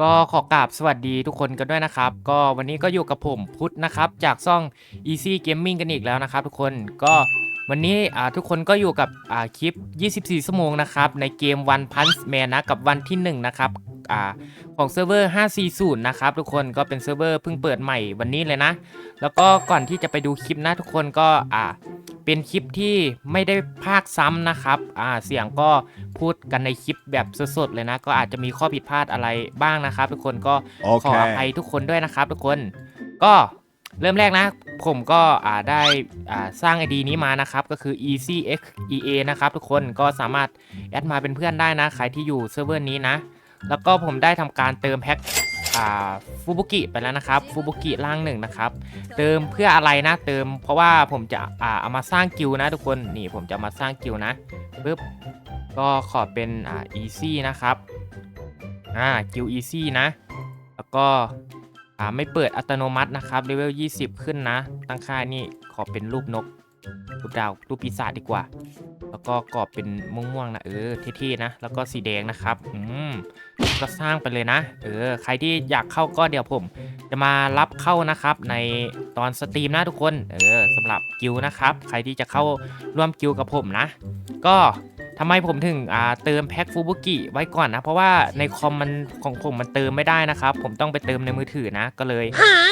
ก็ขอกราบสวัสดีทุกคนกันด้วยนะครับ ก็วันนี้ก็อยู่กับผมพุทธนะครับ จากซ่อง Easy Gaming กันอีกแล้วนะครับ ทุกคนก็วันนี้ทุกคนก็อยู่กับคลิป 24 ชั่วโมงนะครับ ในเกม One Punch Man นะกับวันที่ 1 นะครับ อ่าของเซิร์ฟเวอร์ 540 นะครับทุกคนก็เป็นเซิร์ฟเวอร์เพิ่งเปิดใหม่วันนี้เลยนะ แล้วก็ก่อนที่จะไปดูคลิปนะทุกคนก็อ่าเป็นคลิปที่ไม่ได้พากย์ซ้ำนะครับอ่าเสียงก็พูดกันในคลิปแบบสดๆเลยนะ ก็อาจจะมีข้อผิดพลาดอะไรบ้างนะครับ ทุกคนก็โอขอเคอภัยทุกคนด้วยนะครับ ทุกคนก็เริ่มแรกนะ ผมก็อ่าได้อ่าสร้าง ID นี้มานะครับ ก็คือ easy x e a นะครับ ทุกคนก็สามารถแอดมาเป็นเพื่อนได้นะ ใครที่อยู่เซิร์ฟเวอร์นี้นะ แล้วก็ผมได้ทำการเติมแพ็คอ่าฟูบุกิไปแล้วนะครับฟูบุกิล่างหนึ่งนะครับ เติมเพื่ออะไรนะเติม เพราะว่าผมจะอ่าเอามาสร้างกิลนะทุกคนนี่ผมจะมาสร้างกิลนะปึ๊บก็ขอเป็นอ่า easy นะครับอ่ากิล easy นะ แล้วก็อ่าไม่เปิดอัตโนมัตินะครับเลเวล20 ขึ้นนะ ตั้งค่านี่ขอเป็นรูปนกรูปดาวรูปปีศาจดีกว่า แล้วก็กรอบเป็นม่วงๆนะเออเท่ๆนะ แล้วก็สีแดงนะครับอืมก็สร้างไปเลยนะ เออ ใครที่อยากเข้าก็เดี๋ยวผม จะมารับเข้านะครับในตอนสตรีมนะทุกคน เออสำหรับกิลด์นะครับ ใครที่จะเข้าร่วมกิลด์กับผมนะ ก็ทำไมผมถึงอ่าเติมแพ็คฟูบุกิไว้ก่อนนะ เพราะว่าในคอมมันของผมมันเติมไม่ได้นะครับ ผมต้องไปเติมในมือถือนะ ก็เลย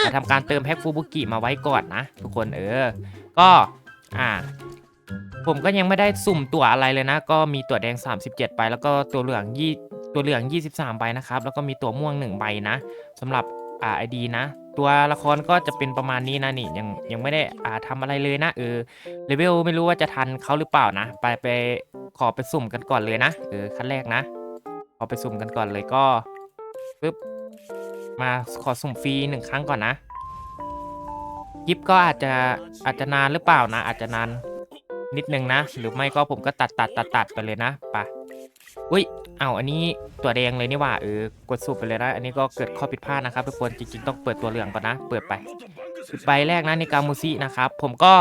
มาทำการเติมแพ็คฟูบุกิมาไว้ก่อนนะ ทุกคนเออ ก็อ่า ผมก็ยังไม่ได้สุ่มตัวอะไรเลยนะ ก็มีตัวแดง 37ใบแล้วก็ตัวเหลืองยี่ตัวเหลือง 23ใบนะครับ แล้วก็มีตัวม่วง 1 ใบนะสำหรับอ่าไอดีนะ ตัวละครก็จะเป็นประมาณนี้นะนี่ยังยังไม่ได้อ่าทำอะไรเลยนะเออเลเวลไม่รู้ว่าจะทันเขาหรือเปล่านะ ไปไปขอไปสุ่มกันก่อนเลยนะเออขั้นแรกนะขอไปสุ่มกันก่อนเลยก็ปึ๊บมาขอสุ่มฟรีหนึ่งครั้งก่อนนะคลิปก็อาจจะอาจจะนานหรือเปล่านะ อาจจะนาน นิดนึงนะ หรือไม่ก็ผมก็ตัดตัดตัดตัดไปเลยนะปะอุ้ยเอาอันนี้ตัวแดงเลยนี่ว่าเออกดสูบไปเลยนะอันนี้ก็เกิดข้อผิดพลาดนะครับทุกคนจริงๆต้องเปิดตัวเหลืองก่อนนะ เปิดไปใบแรกนะในกามูซินะครับผมก็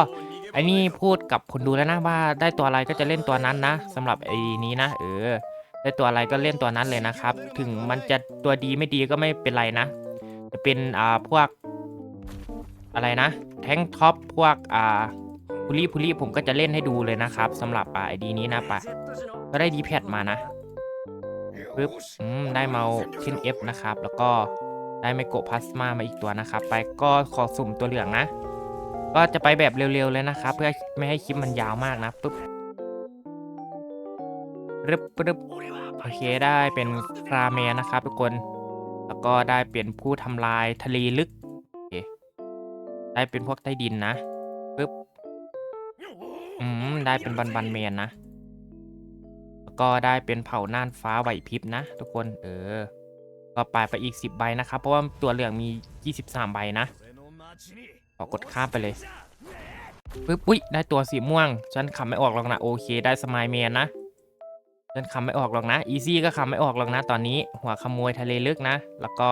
ไอ้นี่พูดกับคนดูแล้วนะว่าได้ตัวอะไรก็จะเล่นตัวนั้นนะสำหรับไอ้นี้นะ เออ ได้ตัวอะไรก็เล่นตัวนั้นเลยนะครับ ถึงมันจะตัวดีไม่ดีก็ไม่เป็นไรนะจะเป็นอ่าพวกอะไรนะ แท้งท็อปพวกอ่า พูลี่พูลี่ผมก็จะเล่นให้ดูเลยนะครับสำหรับไอดีนี้นะปะก็ได้ดีแพดมานะปึ๊บอืมได้เมาชิ้น F นะครับ แล้วก็ได้ไมโกพลาสมามาอีกตัวนะครับ ไปก็ขอสุ่มตัวเหลืองนะ ก็จะไปแบบเร็วๆเลยนะครับ เพื่อไม่ให้คลิปมันยาวมากนะปึ๊บปึ๊บปึ๊บโอเคได้เป็นคราเมนนะครับทุกคน แล้วก็ได้เป็นผู้ทำลายทะเลลึกโอเคได้เป็นพวกใต้ดินนะ อืมได้เป็นบันบันเมนนะ แล้วก็ได้เป็นเผ่าน่านฟ้าไหวพริบนะ ทุกคน เออ ก็ไปไปอีก 10 ใบนะครับ เพราะว่าตัวเหลืองมี 23 ใบนะขอกดข้ามไปเลยปึ๊บอุ้ยได้ตัวสีม่วง ฉันคำไม่ออกหรอกนะ โอเค ได้สมายเมนนะฉันคำไม่ออกหรอกนะ อีซี่ก็คำไม่ออกหรอกนะ ตอนนี้ หัวขโมยทะเลลึกนะ แล้วก็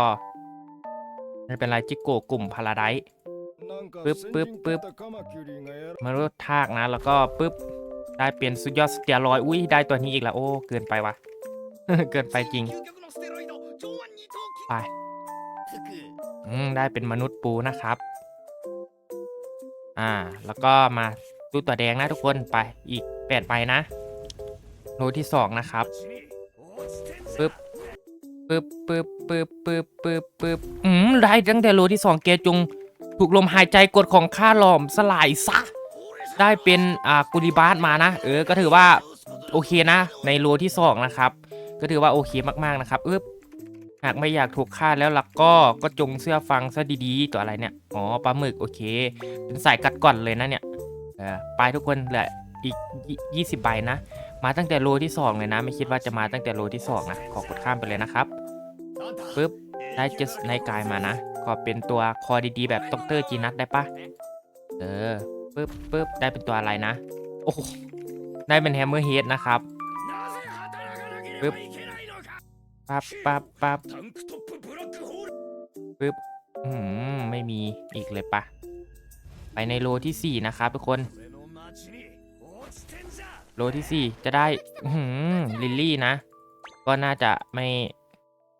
ไม่เป็นไรจิโกกลุ่มพาราได์ ปึ๊บปึ๊บปึ๊บมารุดทากนะ แล้วก็ปุ๊บ ได้เปลี่ยนสุดยอดสเตียรอยอุ้ยได้ตัวนี้อีกแล้วโอ้เกินไปวะเกินไปจริง ไปอืมได้เป็นมนุษย์ปูนะครับ อ่า แล้วก็มาดูตัวแดงนะทุกคนไปอีกแปดใบนะโลที่สองนะครับปึ๊บปึ๊บปึ๊บปึ๊บปึ๊บปึ๊บปึ๊บอืมได้ตั้งแต่โลที่สองเกจุง ถูกลมหายใจกดของข้าหลอมสลายซะ ได้เป็นอ่ากุลิบาสมานะ เออ ก็ถือว่าโอเคนะ ในโลที่สองนะครับ ก็ถือว่าโอเคมากๆนะครับอึ๊บหากไม่อยากถูกฆ่าแล้วล่ะก็ก็จงเสื้อฟังซะดีๆ ตัวอะไรเนี่ย อ๋อปลาหมึกโอเค เป็นสายกัดก่อนเลยนะเนี่ยเออไปทุกคนเหลืออีกยี่สิบใบนะ มาตั้งแต่โลที่สองเลยนะ ไม่คิดว่าจะมาตั้งแต่โลที่สองนะ ขอกดข้ามไปเลยนะครับปึ๊บ ได้เจสในกายมานะขอเป็นตัวคอดีๆ แบบดรจีนัทได้ปะเออปึ๊บปึ๊บได้เป็นตัวอะไรนะ โอ้โหได้เป็นแฮมเมอร์เฮดนะครับปึ๊บปั๊บปั๊บปั๊บปึ๊บอืมไม่มีอีกเลยปะไปในโลที่สี่นะครับทุกคน โลที่สี่จะได้อืมลิลลี่นะ ก็น่าจะไม่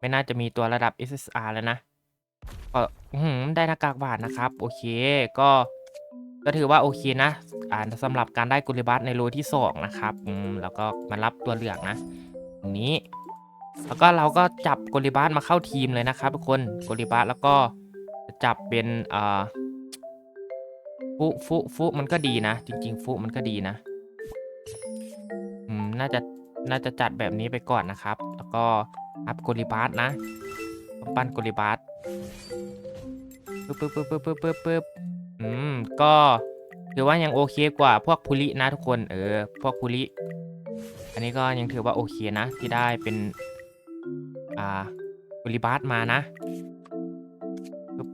ไม่น่าจะมีตัวระดับ SSR แล้วนะก็ได้หน้ากากบาทนะครับ โอเคก็ก็ถือว่าโอเคนะ อ่าสำหรับการได้กุลิบัตในโลที่สองนะครับอืมแล้วก็มารับตัวเหลืองนะตรงนี้ แล้วก็เราก็จับกุลิบัตมาเข้าทีมเลยนะครับทุกคนกุลิบัตแล้วก็จะจับเป็นอ่าฟุฟุฟุมันก็ดีนะ จริง ๆ ฟุมันก็ดีนะอืมน่าจะน่าจะจัดแบบนี้ไปก่อนนะครับ แล้วก็ อัพกุลิบัตนะปั้นกุลิบัตปึ๊บปึ๊บปึ๊บปึ๊บปึ๊บปึ๊บปึ๊บอืม ก็ถือว่ายังโอเคกว่าพวกพุลินะทุกคน เออ พวกพุลิ อันนี้ก็ยังถือว่าโอเคนะ ที่ได้เป็น อ่ากุลิบัตมานะ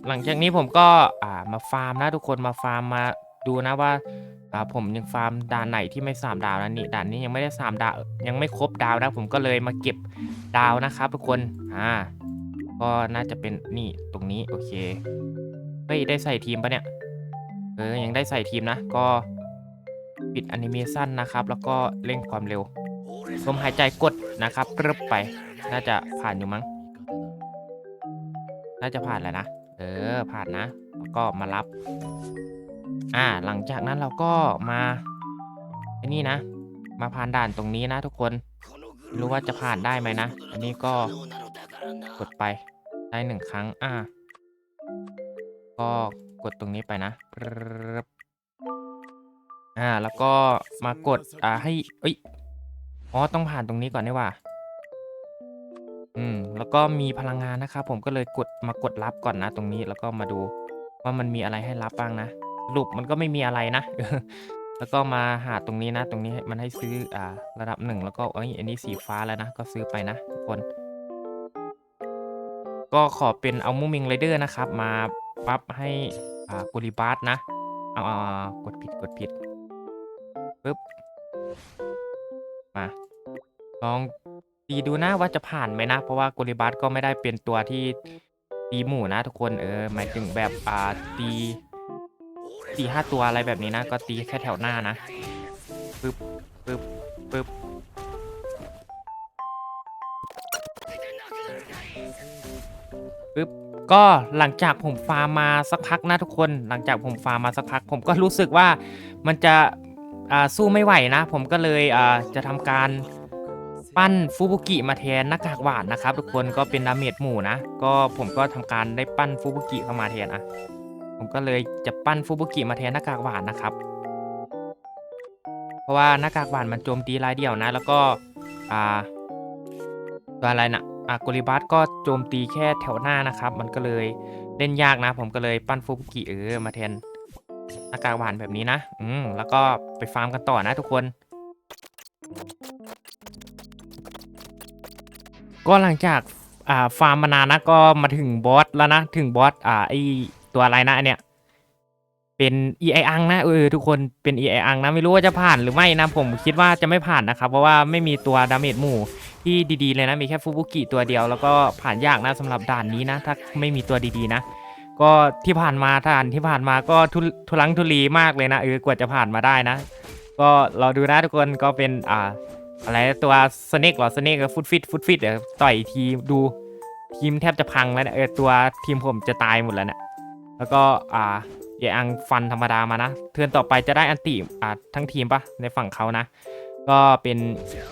หลังจากนี้ผมก็ อ่า มาฟาร์มนะทุกคน มาฟาร์มมาดูนะว่า อ่าผมยังฟาร์มด่านไหนที่ไม่สามดาวนะนี่ด่านนี้ยังไม่ได้สามดาวยังไม่ครบดาวนะ ผมก็เลยมาเก็บดาวนะครับทุกคนอ่าก็น่าจะเป็นนี่ตรงนี้โอเคเฮ้ยได้ใส่ทีมปะเนี่ยเออยังได้ใส่ทีมนะ ก็ปิดแอนิเมชันนะครับ แล้วก็เร่งความเร็วลมหายใจกดนะครับเริ่ไป น่าจะผ่านอยู่มั้ง น่าจะผ่านแล้วนะ เออผ่านนะ แล้วก็มารับ อ่าหลังจากนั้นเราก็มาไอ้นี่นะ มาผ่านด่านตรงนี้นะทุกคนรู้ว่าจะผ่านได้ไหมนะ อันนี้ก็กดไปได้หนึ่งครั้ง อ่า ก็กดตรงนี้ไปนะ อ่า แล้วก็มากด อ่า ให้เอ้ย อ๋อ ต้องผ่านตรงนี้ก่อนนี่ว่า อืม แล้วก็มีพลังงานนะครับผมก็เลยกดมากดรับก่อนนะ ตรงนี้ แล้วก็มาดูว่ามันมีอะไรให้รับบ้างนะ รุปมันก็ไม่มีอะไรนะ แล้วก็มาหาตรงนี้นะ ตรงนี้มันให้ซื้ออ่าระดับหนึ่งแล้วก็เอ้ยอันนี้สีฟ้าแล้วนะ ก็ซื้อไปนะทุกคน ก็ขอเป็นเอามูมิงไรเดอร์นะครับ มาปรับให้อ่ากุลิบาสนะเอากดผิดกดผิดปึ๊บมาลองตีดูนะว่าจะผ่านไหมนะ เพราะว่ากุลิบัสก็ไม่ได้เป็นตัวที่ตีหมู่นะทุกคนเออหมายถึงแบบอ่าตี ตีห้าตัวอะไรแบบนี้นะ ก็ตีแค่แถวหน้านะปึ๊บปึ๊บปึ๊บปึ๊บก็หลังจากผมฟาร์มมาสักพักนะทุกคน หลังจากผมฟาร์มมาสักพัก ผมก็รู้สึกว่ามันจะสู้ไม่ไหวนะ ผมก็เลยจะทำการปั้นฟูบุกิมาแทนหน้ากากหวานนะครับ ทุกคนก็เป็นดาเมจหมู่นะ ก็ผมก็ทำการได้ปั้นฟูบุกิเข้ามาแทนอะ ผมก็เลยจะปั้นฟูบุกิมาแทนหน้ากากหวานนะครับ เพราะว่าหน้ากากหวานมันโจมตีรายเดียวนะ แล้วก็อ่าตัวอะไรนะอะกุลิบัสก็โจมตีแค่แถวหน้านะครับ มันก็เลยเล่นยากนะ ผมก็เลยปั้นฟูบุกิเออมาแทนหน้ากากหวานแบบนี้นะอืมแล้วก็ไปฟาร์มกันต่อนะทุกคนก็หลังจากอ่าฟาร์มมานานนะก็มาถึงบอสแล้วนะ ถึงบอสอ่าไอ ตัวอะไรนะอันเนี้ยเป็น e i อังนะเออทุกคนเป็น e i อังนะไม่รู้ว่าจะผ่านหรือไม่นะผมคิดว่าจะไม่ผ่านนะครับ เพราะว่าไม่มีตัวดาเมจหมู่ที่ดีๆเลยนะมีแค่ฟูบุกิตัวเดียว แล้วก็ผ่านยากนะสำหรับด่านนี้นะ ถ้าไม่มีตัวดีๆนะก็ที่ผ่านมาด่านที่ผ่านมาก็ทุทุลังทุลีมากเลยนะเออกว่าจะผ่านมาได้นะ ก็เราดูนะทุกคนก็เป็นอ่าอะไรตัวสเน็กเหรอสเน็กฟุตฟิตฟุตฟิตเดี๋ยวต่อยทีดูทีมแทบจะพังแล้วนี่ยเออตัวทีมผมจะตายหมดแล้วเนี่ย แล้วก็อ่าเยอังฟันธรรมดามานะเทือนต่อไปจะได้อันติอ่าทั้งทีมปะในฝั่งเขานะ ก็เป็น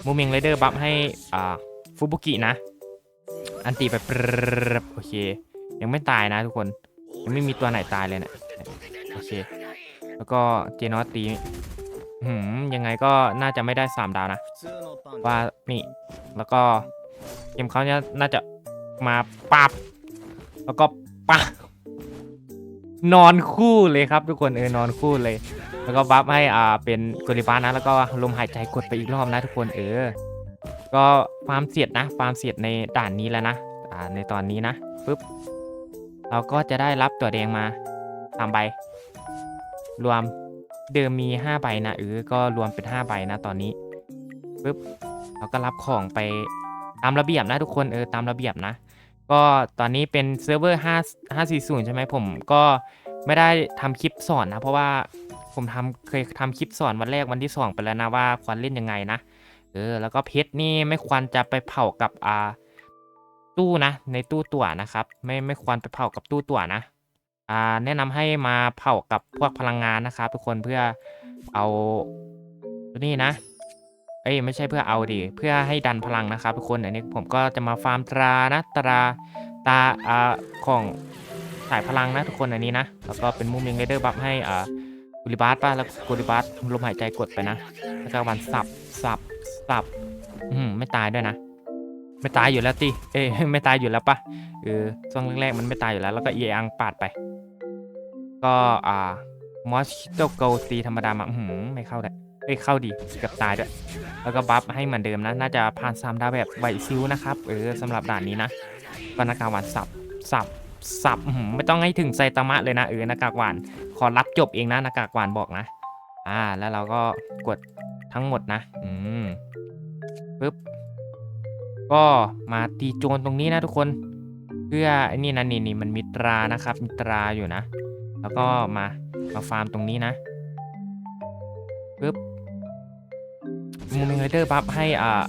มูมิงไรเดอร์บัฟให้อ่าฟูบุกินะ อันติไปโอเค ยังไม่ตายนะทุกคน ยังไม่มีตัวไหนตายเลยเนะี่ยโอเค แล้วก็เจนอตีหืมยังไงก็น่าจะไม่ได้สามดาวนะ ว่านี่ แล้วก็เกมเขาเนี่ยน่าจะมาปับแล้วก็ปะ นอนคู่เลยครับทุกคนเออนอนคู่เลย แล้วก็บัฟให้อ่าเป็นกริบานะแล้วก็ลมหายใจกดไปอีกรอบนะทุกคนเออ ก็ฟาร์มเสียดนะฟาร์มเสียดในด่านนี้แล้วนะอ่าในตอนนี้นะปุ๊บเราก็จะได้รับตัวแดงมาสามใบ รวมเดิมมี5ใบนะเออก็รวมเป็น5ใบนะตอนนี้ปุ๊บเราก็รับของไปตามระเบียบนะทุกคนเออตามระเบียบนะ ก็ตอนนี้เป็นเซิร์ฟเวอร์5 540 ใช่ไหมผมก็ไม่ได้ทำคลิปสอนนะ เพราะว่าผมทำเคยทำคลิปสอนวันแรกวันที่สองไปแล้วนะว่าควรเล่นยังไงนะเออแล้วก็เพชรนี่ไม่ควรจะไปเผากับอ่าตู้นะ ในตู้ตั๋วนะครับ ไม่ไม่ควรไปเผากับตู้ตั๋วนะอ่าแนะนำให้มาเผากับพวกพลังงานนะครับ ทุกคนเพื่อเอาตัวนี้นะ เอ้ยไม่ใช่เพื่อเอาดิเพื่อให้ดันพลังนะครับทุกคนอันนี้ผมก็จะมาฟาร์มตรานะตราตาอ่าของสายพลังนะทุกคนอันนี้นะแล้วก็เป็นมูมิงเรเดอร์บัฟให้อ่ากุลิบาสป่ะแล้วกุลิบาสลมหายใจกดไปนะแล้วก็วันสับสับสับอืมไม่ตายด้วยนะ ไม่ตายอยู่แล้วติเอ้ยไม่ตายอยู่แล้วปะเออช่วงแรกๆมันไม่ตายอยู่แล้ว แล้วก็เอียงปาดไป ก็อ่ามอสโตโกตีธรรมดามาอื้อหือไม่เข้าได้ เอ้ยเข้าดีเกือบตายด้วยแล้วก็บัฟให้เหมือนเดิมนะ น่าจะผ่านซามดาวแบบไหวซิวนะครับ เออสำหรับด่านนี้นะก็นากากหวานสับสับสับไม่ต้องให้ถึงไซตามะเลยนะเออนากากหวานขอรับจบเองนะนากากหวานบอกนะ อ่า แล้วเราก็กดทั้งหมดนะ อืมปึ๊บก็มาตีโจรตรงนี้นะทุกคน เพื่อไอ้นี่นะนี่นี่มันมีตรานะครับมีตราอยู่นะ แล้วก็มามาฟาร์มตรงนี้นะปึ๊บ มูมิงไรเดอร์บัฟให้อ่า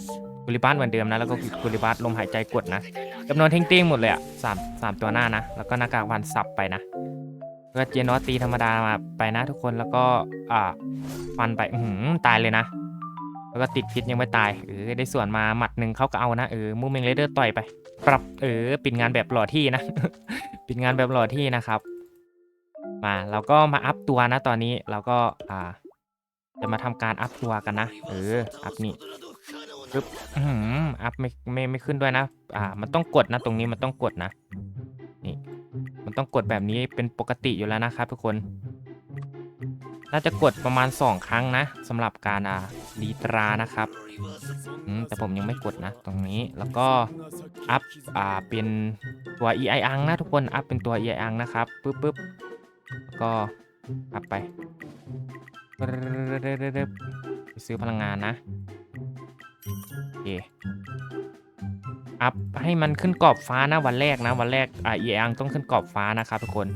กุลิบัสเหมือนเดิมนะ แล้วก็กุลิบัสลมหายใจกดนะจำนวนเท่งเต้งหมดเลยอะสามสามตัวหน้านะ แล้วก็หน้ากากวันสับไปนะก็เจนอสตีธรรมดามาไปนะทุกคนแล้วก็อ่าฟันไปอือหือตายเลยนะ แล้วก็ติดพิษยังไม่ตายเออได้ส่วนมาหมัดหนึ่งเขาก็เอานะเออมูมิงไรเดอร์ต่อยไป ปรับเออปิดงานแบบหล่อที่นะ ปิดงานแบบหล่อที่นะครับ มาเราก็มาอัพตัวนะตอนนี้เราก็อ่า จะมาทำการอัพตัวกันนะ เออ อัพนี่ปึ๊บอื้อหืออัพไม่ไม่ไม่ขึ้นด้วยนะ อ่า มันต้องกดนะตรงนี้มันต้องกดนะ นี่ มันต้องกดแบบนี้เป็นปกติอยู่แล้วนะครับทุกคน น่าจะกดประมาณ 2 ครั้งนะสำหรับการอ่าดีตรานะครับอืมแต่ผมยังไม่กดนะ ตรงนี้แล้วก็อัพอ่าเป็นตัว ei อังนะทุกคนอัพเป็นตัว ei อังนะครับปึ๊บปึ๊บแล้วก็อัพไป ซื้อพลังงานนะโอเคอัพให้มันขึ้นกรอบฟ้านะวันแรกนะวันแรกอ่าเอียงต้องขึ้นกรอบฟ้านะครับทุกคน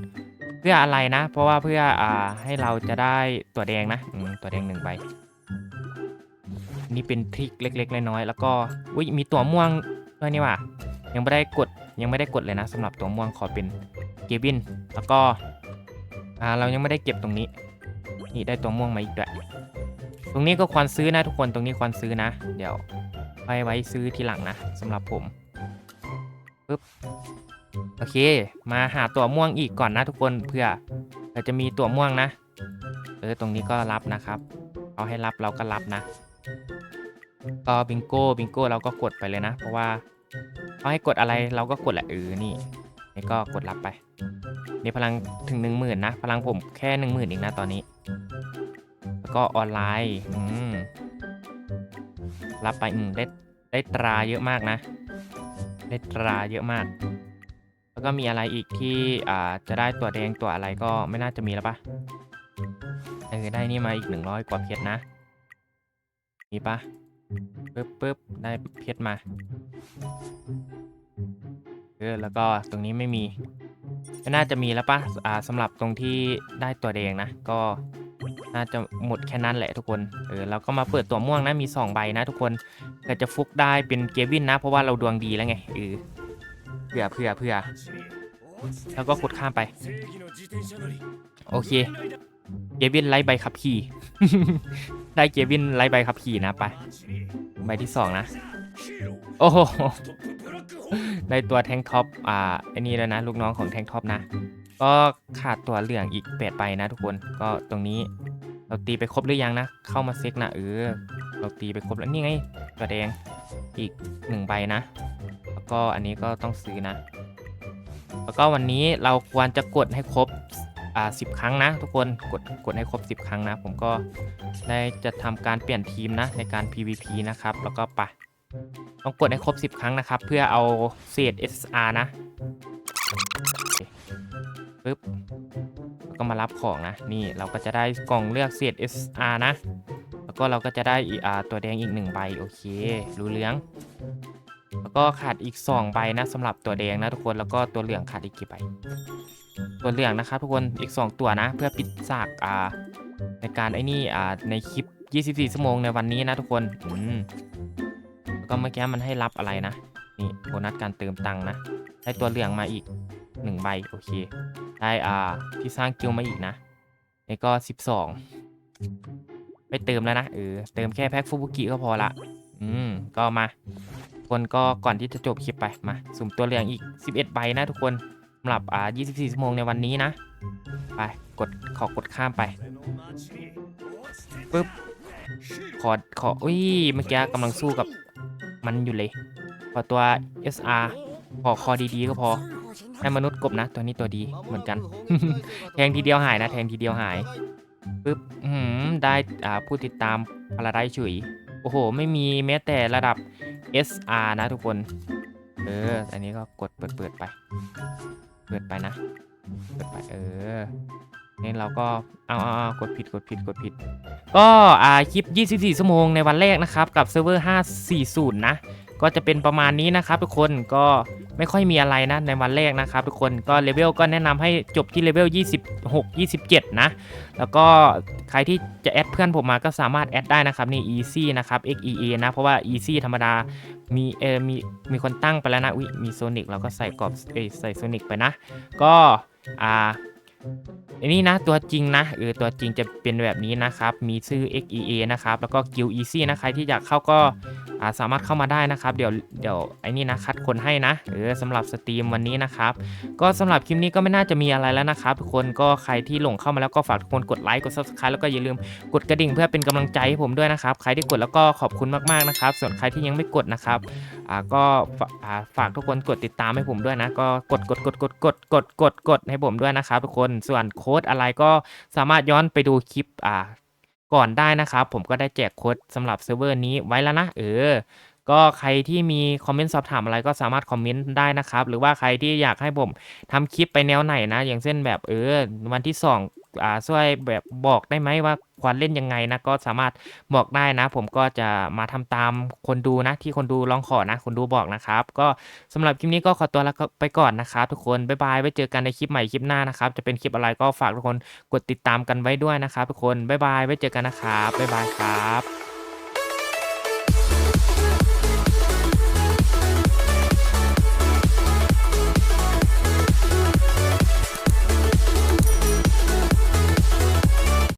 เพื่ออะไรนะ เพราะว่าเพื่ออ่าให้เราจะได้ตัวแดงนะตัวแดงหนึ่งใบนี่เป็นทริคเล็ก ๆ น้อยๆแล้วก็อุ้ยมีตัวม่วงด้วยนี่ว่ะยังไม่ได้กดยังไม่ได้กดเลยนะสำหรับตัวม่วงขอเป็นเกวิน แล้วก็อ่าเรายังไม่ได้เก็บตรงนี้ นี่ได้ตัวม่วงมาอีกด้วยตรงนี้ก็ควรซื้อนะทุกคนตรงนี้ควรซื้อนะ เดี๋ยวไว้ไว้ซื้อทีหลังนะสำหรับผมปึ๊บโอเค มาหาตัวม่วงอีกก่อนนะทุกคนเพื่อเราจะมีตัวม่วงนะ เออตรงนี้ก็รับนะครับเอาให้รับเราก็รับนะก็บิงโก้บิงโก้เราก็กดไปเลยนะ เพราะว่าเขาให้กดอะไรเราก็กดแหละเออนี่นี่ก็กดรับไป นี่พลังถึงหนึ่งหมื่นนะ พลังผมแค่หนึ่งหมื่นเองนะตอนนี้ แล้วก็ออนไลน์อืมรับไปอืมได้ได้ตราเยอะมากนะ ได้ตราเยอะมาก แล้วก็มีอะไรอีกที่อ่าจะได้ตัวแดงตัวอะไรก็ไม่น่าจะมีแล้วปะเออได้นี่มาอีกหนึ่งร้อยกว่าเพชรนะ มีปะปึ๊บปึ๊บได้เพชรมาเออแล้วก็ตรงนี้ไม่มี น่าจะมีแล้วปะอ่าสำหรับตรงที่ได้ตัวแดงนะ ก็น่าจะหมดแค่นั้นแหละทุกคน เออแล้วก็มาเปิดตัวม่วงนะ มี 2 ใบนะทุกคนเกิดจะฟุกได้เป็นเกวินนะ เพราะว่าเราดวงดีแล้วไง เออเผื่อเผื่อเผื่อแล้วก็กดข้ามไป โอเค เกวินไล่ใบขับขี่ ได้เกวินไล่ใบขับขี่นะไป ใบที่สองนะ โอ้โห ได้ตัวแทงท็อปอ่าไอ้นี่แล้วนะลูกน้องของแทงท็อปนะ ก็ขาดตัวเหลืองอีกแปดใบนะทุกคนก็ตรงนี้เราตีไปครบหรือยังนะ เข้ามาเซ็กนะเออเราตีไปครบแล้วนี่ไงตัวแดงอีกหนึ่งใบนะ แล้วก็อันนี้ก็ต้องซื้อนะ แล้วก็วันนี้เราควรจะกดให้ครบอ่าสิบครั้งนะทุกคนกดกดให้ครบ 10 ครั้งนะ ผมก็ได้จะทำการเปลี่ยนทีมนะในการ PVP นะครับ แล้วก็ไป ต้องกดให้ครบ 10 ครั้งนะครับ เพื่อเอาเศษ SR นะปึ๊บแล้วก็มารับของนะ นี่เราก็จะได้กล่องเลือกเศษ SR นะ แล้วก็เราก็จะได้อีอตัวแดงอีกหนึ่งใบ โอเค รู้เรื่อง แล้วก็ขาดอีก 2 ใบนะสำหรับตัวแดงนะทุกคน แล้วก็ตัวเหลืองขาดอีกกี่ใบ ตัวเหลืองนะครับทุกคน อีก 2 ตัวนะ เพื่อปิดฉากอ่าในการไอ้นี่อ่าในคลิป 24 ชั่วโมงในวันนี้นะทุกคน อืม ก็เมื่อกี้มันให้รับอะไรนะ นี่โบนัสการเติมตังค์นะ ได้ตัวเหลืองมาอีกหนึ่งใบโอเค ได้อ่าที่สร้างกิลมาอีกนะนี่ก็สิบสองไปเติมแล้วนะเออเติมแค่แพ็คฟูบุกิก็พอละ อืม ก็มาคนก็ก่อนที่จะจบคลิปไปมา สุ่มตัวเหลืองอีก 11ใบนะทุกคนสำหรับอ่า24ชั่วโมงในวันนี้นะ ไปกดขอกดข้ามไปปึ๊บขอขออุ้ยเมื่อกี้กำลังสู้กับ มันอยู่เลยขอตัว SR ขอคอดีๆก็พอให้มนุษย์กบนะ ตัวนี้ตัวดีเหมือนกัน แทงทีเดียวหายนะ แทงทีเดียวหายปึ๊บได้อ่าผู้ติดตามพาราไดฉุย โอ้โห ไม่มีแม้แต่ระดับ SR นะทุกคน เออ อันนี้ก็กดเปิดเปิดไป เปิดไปนะ เปิดไป เออ นี่เราก็เอาเอาเอากดผิดกดผิดกดผิด ก็อ่าคลิป 24 ชั่วโมงในวันแรกนะครับ กับเซิร์ฟเวอร์ 540 นะ ก็จะเป็นประมาณนี้นะครับทุกคนก็ไม่ค่อยมีอะไรนะในวันแรกนะครับทุกคนก็เลเวลก็แนะนำให้จบที่เลเวล 26 27 นะ แล้วก็ใครที่จะแอดเพื่อนผมมาก็สามารถแอดได้นะครับนี่ easy นะครับ xea นะเพราะว่า easy ธรรมดามีเออมีมีคนตั้งไปแล้วนะอุ้ยมีโซนิกเราก็ใส่กรอบเอใส่โซนิกไปนะ ก็อ่า อันนี้นะตัวจริงนะเออตัวจริงจะเป็นแบบนี้นะครับมีชื่อ xea นะครับแล้วก็ guild easy นะใครที่อยากเข้าก็สามารถเข้ามาได้นะครับ เดี๋ยวเดี๋ยวไอ้นี่นะคัดคนให้นะเออสำหรับสตรีมวันนี้นะครับ ก็สำหรับคลิปนี้ก็ไม่น่าจะมีอะไรแล้วนะครับทุกคนก็ใครที่หลงเข้ามาแล้วก็ฝากทุกคนกดไลค์กด subscribe แล้วก็อย่าลืมกดกระดิ่งเพื่อเป็นกำลังใจให้ผมด้วยนะครับ ใครที่กดแล้วก็ขอบคุณมากๆนะครับ ส่วนใครที่ยังไม่กดนะครับอ่าก็ฝาฝากทุกคนกดติดตามให้ผมด้วยนะ ก็กดกดกดกดกดกดกดกดให้ผมด้วยนะครับทุกคนส่วนโค้ดอะไรก็สามารถย้อนไปดูคลิปอ่าก่อนได้นะครับ ผมก็ได้แจกโค้ดสำหรับเซิร์ฟเวอร์นี้ไว้แล้วนะ เออ ก็ใครที่มีคอมเมนต์สอบถามอะไรก็สามารถคอมเมนต์ได้นะครับ หรือว่าใครที่อยากให้ผมทำคลิปไปแนวไหนนะ อย่างเช่นแบบเออวันที่ส อ่าช่วยแบบบอกได้ไหมว่าควรเล่นยังไงนะก็สามารถบอกได้นะ ผมก็จะมาทำตามคนดูนะ ที่คนดูร้องขอนะ คนดูบอกนะครับ ก็สำหรับคลิปนี้ก็ขอตัวแล้วก็ไปก่อนนะครับ ทุกคนบ๊ายบายไว้เจอกันในคลิปใหม่คลิปหน้านะครับ จะเป็นคลิปอะไรก็ฝากทุกคนกดติดตามกันไว้ด้วยนะครับ ทุกคนบ๊ายบายไว้เจอกันนะครับบ๊ายบายครับ